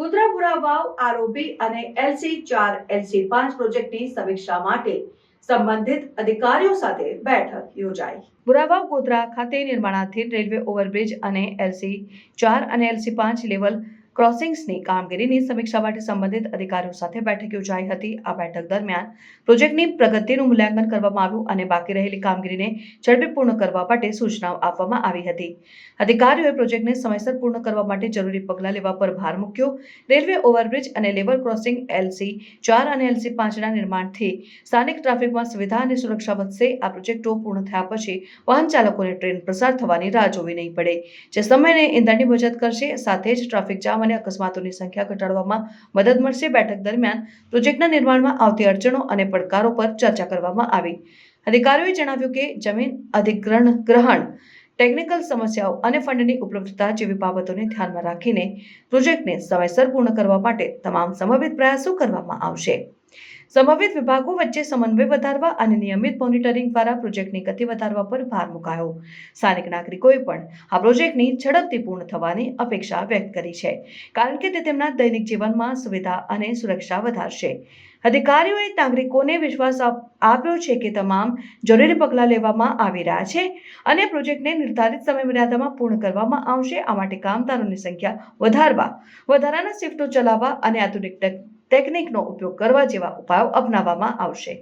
ગોધરાપુરા વાવ આરઓબી અને એલસી ચાર, એલસી પાંચ પ્રોજેક્ટની સમીક્ષા માટે સંબંધિત અધિકારીઓ સાથે બેઠક યોજાઈ. બુરાવાવ ગોધરા ખાતે નિર્માણાધીન રેલવે ઓવરબ્રિજ અને એલસી ચાર અને એલસી પાંચ લેવલ ક્રોસિંગ્સની કામગીરીની સમીક્ષા માટે સંબંધિત અધિકારીઓ સાથે બેઠક યોજાઈ હતી. આ બેઠક દરમિયાન પ્રોજેક્ટની પ્રગતિનું મૂલ્યાંકન કરવામાં આવ્યું અને બાકી રહેલી કામગીરીને ઝડપી પૂર્ણ કરવા માટે સૂચનાઓ આપવામાં આવી હતી. અધિકારીઓએ પ્રોજેક્ટને સમયસર પૂર્ણ કરવા માટે જરૂરી પગલાં લેવા પર ભાર મૂક્યો. રેલવે ઓવરબ્રિજ અને લેવલ ક્રોસિંગ એલસી ચાર અને એલસી પાંચના નિર્માણથી સ્થાનિક ટ્રાફિકમાં સુવિધા અને સુરક્ષા વધશે. આ પ્રોજેક્ટો પૂર્ણ થયા પછી વાહન ચાલકોને ટ્રેન પ્રસાર થવાની રાહ જોવી નહીં પડે, જે સમયને ઈંધણની બચત કરશે. સાથે જ ટ્રાફિક જામ અને અકસ્માતોની સંખ્યા ઘટાડવામાં મદદ મળશે. બેઠક દરમિયાન પ્રોજેક્ટના નિર્માણમાં આવતી અડચણો અને પડકારો પર ચર્ચા કરવામાં આવી. અધિકારીઓએ જણાવ્યું કે જમીન અધિગ્રહણ ગ્રહણ, ટેકનિકલ સમસ્યાઓ અને ફંડની ઉપલબ્ધતા જેવી બાબતોને ધ્યાનમાં રાખીને પ્રોજેક્ટને સમયસર પૂર્ણ કરવા માટે તમામ સંભવિત પ્રયાસો કરવામાં આવશે. સંભવિત વિભાગો વચ્ચે સમન્વય વધારવા અને નિયમિત મોનિટરિંગ દ્વારા પ્રોજેક્ટની ગતિ વધારવા પર ભાર મુકાયો. સ્થાનિક નાગરિકોએ પણ આ પ્રોજેક્ટની ઝડપથી પૂર્ણ થવાની અપેક્ષા વ્યક્ત કરી છે, કારણ કે તે તેમના દૈનિક જીવનમાં સુવિધા અને સુરક્ષા વધારશે. અધિકારીઓએ નાગરિકોને વિશ્વાસ આપ્યો છે કે તમામ જરૂરી પગલાં લેવામાં આવી રહ્યા છે અને પ્રોજેક્ટને નિર્ધારિત સમયમર્યાદામાં પૂર્ણ કરવામાં આવશે. આ માટે કામદારોની સંખ્યા વધારવા, વધારાના શિફ્ટો ચલાવવા અને આધુનિક ટેકનિકનો ઉપયોગ કરવા જેવા ઉપાયો અપનાવવામાં આવશે.